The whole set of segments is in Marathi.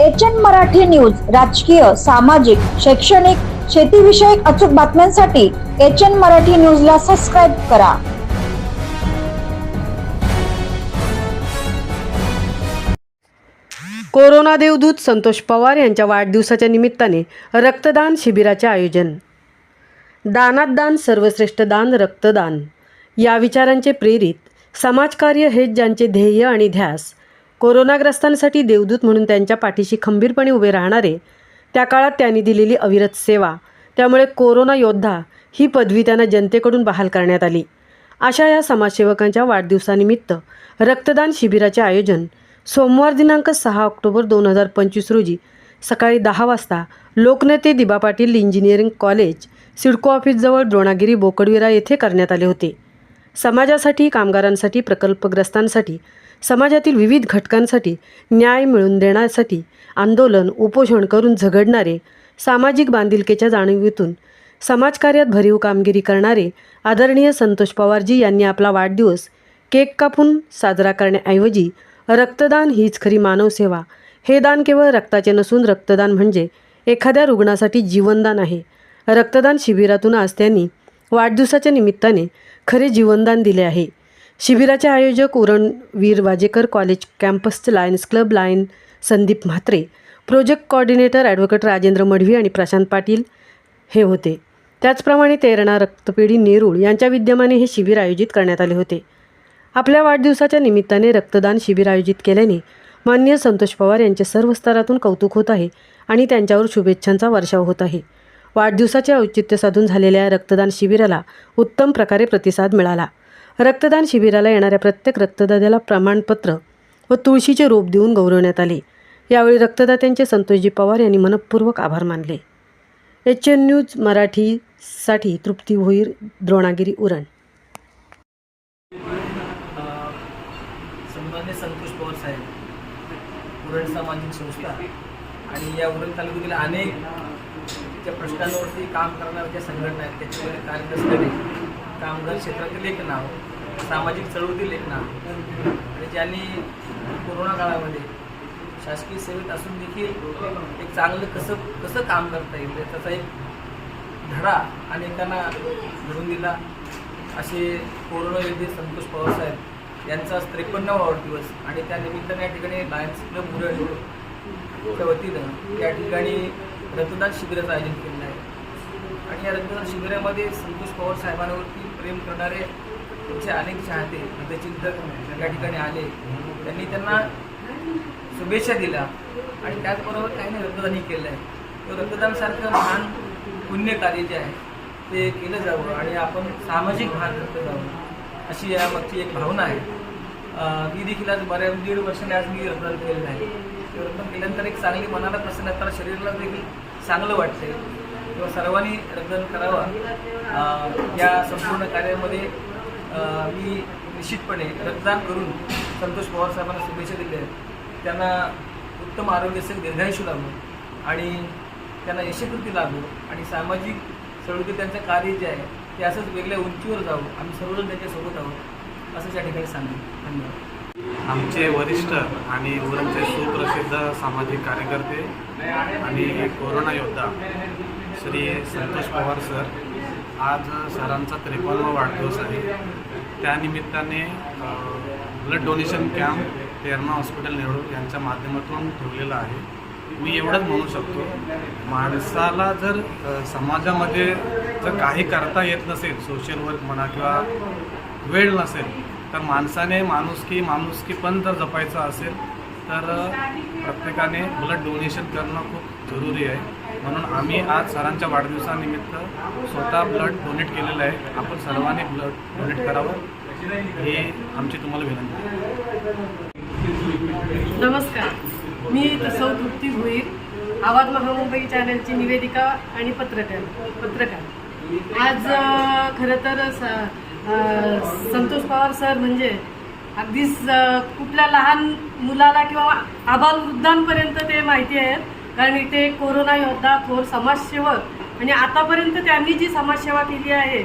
एच एन मराठी न्यूज राजकीय सामाजिक शैक्षणिक शेतीविषयक अचूक बातम्यांसाठी एच एन मराठी न्यूजला सबस्क्राईब करा. कोरोना देवदूत संतोष पवार यांच्या वाढदिवसाच्या निमित्ताने रक्तदान शिबिराचे आयोजन. दानात दान सर्वश्रेष्ठ दान रक्तदान. या विचारांचे प्रेरित समाजकार्य हेच ज्यांचे ध्येय आणि ध्यास कोरोनाग्रस्तांसाठी देवदूत म्हणून त्यांच्या पाठीशी खंबीरपणे उभे राहणारे त्या काळात त्यांनी दिलेली अविरत सेवा त्यामुळे कोरोना योद्धा ही पदवी त्यांना जनतेकडून बहाल करण्यात आली. अशा या समाजसेवकांच्या वाढदिवसानिमित्त रक्तदान शिबिराचे आयोजन सोमवार दिनांक सहा ऑक्टोबर दोन हजार पंचवीस रोजी सकाळी दहा वाजता लोकनेते दिबा पाटील इंजिनिअरिंग कॉलेज सिडको ऑफिसजवळ द्रोणागिरी बोकडविरा येथे करण्यात आले होते. समाजासाठी कामगारांसाठी प्रकल्पग्रस्तांसाठी समाजातील विविध घटकांसाठी न्याय मिळवून देण्यासाठी आंदोलन उपोषण करून झगडणारे सामाजिक बांधिलकीच्या जाणीवीतून समाजकार्यात भरीव कामगिरी करणारे आदरणीय संतोष पवारजी यांनी आपला वाढदिवस केक कापून साजरा करण्याऐवजी रक्तदान हीच खरी मानवसेवा हे दान केवळ रक्ताचे नसून रक्तदान म्हणजे एखाद्या रुग्णासाठी जीवनदान आहे. रक्तदान शिबिरातून आज त्यांनी वाढदिवसाच्या निमित्ताने खरे जीवनदान दिले आहे. शिबिराचे आयोजक उरणवीर Wajekar college कॅम्पसचे Lions club lion Sandeep Mhatre project coordinator advocate Rajendra Madhavi आणि प्रशांत पाटील हे होते. त्याचप्रमाणे तेरणा रक्तपेढी नेरूळ यांच्या विद्यमाने हे शिबिर आयोजित करण्यात आले होते. आपल्या वाढदिवसाच्या निमित्ताने रक्तदान शिबिर आयोजित केल्याने माननीय संतोष पवार यांचे सर्व स्तरातून कौतुक होत आहे आणि त्यांच्यावर शुभेच्छांचा वर्षाव होत आहे. वाढदिवसाचे औचित्य साधून झालेल्या रक्तदान शिबिराला उत्तम प्रकारे प्रतिसाद मिळाला. रक्तदान शिबिराला येणाऱ्या प्रत्येक रक्तदात्याला प्रमाणपत्र व तुळशीचे रोप देऊन गौरवण्यात आले. यावेळी रक्तदात्यांचे संतोषजी पवार यांनी मनपूर्वक आभार मानले. एच एन न्यूज मराठीसाठी तृप्ती भोईर द्रोणागिरी उरण. सन्मान्य संतोष पवार साहेब उरण सामाजिक संस्था आणि या उरण तालुक्यातील अनेक ज्या प्रश्नांवरती काम करणाऱ्या ज्या संघटना आहेत त्याच्यामध्ये कार्यरत असलेले कामगार क्षेत्रातील एक नाव सामाजिक चळवळीतील एक आणि ज्यांनी कोरोना काळामध्ये शासकीय सेवेत असून देखील एक चांगलं कसं कसं काम करता येईल त्याचा एक धडा अनेकांना घडून दिला. असे कोरोना योद्धे संतोष पवार साहेब यांचा आज त्रेपन्नावा वाढदिवस आणि त्या निमित्ताने या ठिकाणी लायन्स क्लब मुरळच्या वतीनं या ठिकाणी रक्तदान शिबिराचं आयोजन केलेलं आहे. आणि या रक्तदान शिबिरामध्ये संतोष पवार साहेबांवरती प्रेम करणारे त्यांचे अनेक चाहते म्हणजे हितचिंतक या ठिकाणी आले. त्यांनी त्यांना शुभेच्छा दिल्या. आणि त्याचबरोबर काही रक्तदानही केलं आहे तर रक्तदानसारखं महान पुण्य कार्य जे आहे ते केलं जावं आणि आपण सामाजिक भान करत जावं अशी यामागची एक भावना आहे. मी देखील आज बऱ्या दीड वर्षाने आज मी रक्तदान केलेलं आहे. ते रक्तदान केल्यानंतर एक चांगली मनाला प्रसन्नता शरीराला देखील चांगलं वाटते किंवा सर्वांनी रक्तदान करावं. या संपूर्ण कार्यामध्ये मी निश्चितपणे रक्तदान करून संतोष पवार साहेबांना शुभेच्छा दिल्या आहेत. त्यांना उत्तम आरोग्य असेल दीर्घायुष्य लाभो आणि त्यांना यशकृती लाभो आणि सामाजिक चळवळीत त्यांचं कार्य जे आहे ते असंच वेगळ्या उंचीवर जावं. आम्ही सर्वजण त्यांच्यासोबत आहोत असंच या ठिकाणी सांगेन. धन्यवाद. आमचे वरिष्ठ आणि उरणचे सुप्रसिद्ध सामाजिक कार्यकर्ते आणि कोरोना योद्धा श्री संतोष पवार सर आज सरांचा त्रेपन्नवा वाढदिवस आहे. त्यानिमित्ताने blood donation camp Terna hospital Nehru यांच्या माध्यमातून ठेवलेला आहे. मी एवढंच म्हणू शकतो माणसाला जर समाजामध्ये जर काही करता येत नसेल सोशल वर्क म्हणा किंवा वेळ नसेल तर माणसाने माणुसकी माणुसकी पण जर जपायचं असेल तर प्रत्येकाने ब्लड डोनेशन करणं खूप जरुरी आहे. म्हणून आम्ही आज सरांच्या वाढदिवसानिमित्त स्वतः ब्लड डोनेट केलेलं आहे. आपण सर्वांनी ब्लड डोनेट करावं. हे आमची तुम्हाला विनंती आहे. नमस्कार. मी तसं तृप्ती भोईर आवाज महामुंबई चॅनलची निवेदिका आणि पत्रकार पत्रकार. आज खरं तर स संतोष पवार सर म्हणजे अगदीच कुठल्या लहान मुलाला किंवा आबालवृद्धांपर्यंत ते माहिती आहेत. कारण इथे कोरोना योद्धा थोर समाजसेवक आणि आतापर्यंत त्यांनी जी समाजसेवा केली आहे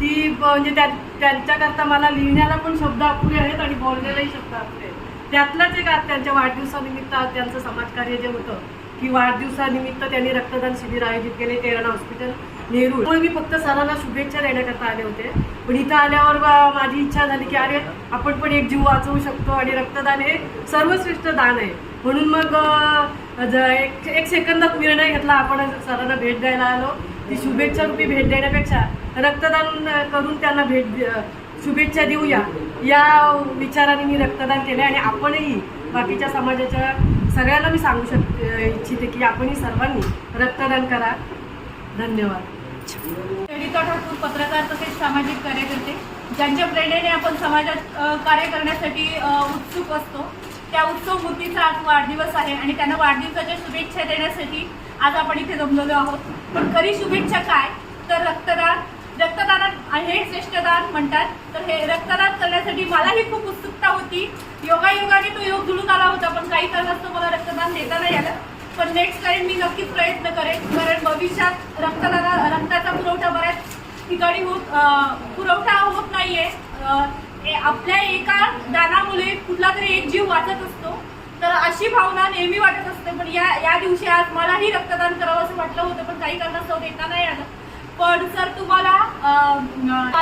ती म्हणजे त्या त्यांच्याकरता मला लिहिण्याला पण शब्द अपुरे आहेत आणि बोलण्यालाही शब्द अपुरे आहेत. त्यातलंच एक आज त्यांच्या वाढदिवसानिमित्त आज त्यांचं समाजकार्य जे होतं की वाढदिवसानिमित्त त्यांनी रक्तदान शिबिर आयोजित केले तेरणा हॉस्पिटल नेहरू. त्यामुळे मी फक्त सरांना शुभेच्छा देण्याकरता आले होते. पण इथं आल्यावर माझी इच्छा झाली की अरे आपण पण एक जीव वाचवू शकतो आणि रक्तदान हे सर्वश्रेष्ठ दान आहे. म्हणून मग एक एक सेकंदात निर्णय घेतला. आपण सरांना भेट द्यायला आलो. ती शुभेच्छा रूपी भेट देण्यापेक्षा रक्तदान करून त्यांना भेट शुभेच्छा देऊया. या विचाराने मी रक्तदान केले आणि आपणही बाकीच्या समाजाच्या सगळ्यांना मी सांगू शक इच्छिते की आपणही सर्वांनी रक्तदान करा. धन्यवाद. ललिता ठाकूर पत्रकार तसेच सामाजिक कार्यकर्ते ज्यांच्या प्रेरणेने आपण समाजात कार्य करण्यासाठी उत्सुक असतो. त्या उत्सव मूर्तीचा आज वाढदिवस आहे आणि त्यांना वाढदिवसाच्या शुभेच्छा देण्यासाठी आज आपण इथे जमलेलो आहोत. पण खरी शुभेच्छा काय? तर रक्तदान रक्तदानात हे श्रेष्ठदान म्हणतात. तर हे रक्तदान करण्यासाठी मलाही खूप उत्सुकता होती. योगायोगाने तो योग जुळून आला होता पण काही कारणास्तव मला रक्तदान देता नाही आलं पण नेक्स्ट टाइम मी नक्कीच प्रयत्न करेन कारण भविष्यात रक्तदाना रक्ताचा पुरवठा बऱ्याच ठिकाणी होत पुरवठा होत नाहीये. आपल्या एका दानामुळे कुठला तरी एक जीव वाचत असतो. तर अशी भावना नेहमी वाटत असते. पण या या दिवशी आज मलाही रक्तदान करावं असं वाटलं होतं पण काही कारणास्तव देता नाही आलं. पण सर तुम्हाला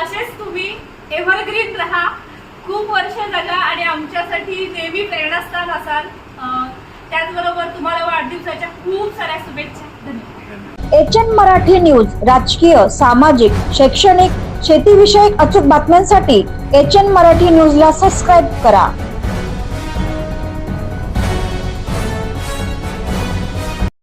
असेच तुम्ही एव्हरग्रीन राहा. खूप वर्ष जगा आणि आमच्यासाठी नेहमी प्रेरणास्थान असाल. त्याचबरोबर तुम्हाला वाढदिवसाच्या खूप साऱ्या शुभेच्छा. धन्यवाद. एच एन मराठी न्यूज राजकीय सामाजिक शैक्षणिक शेतीविषयक अचूक बातम्यांसाठी एच एन मराठी न्यूजला सबस्क्राईब करा.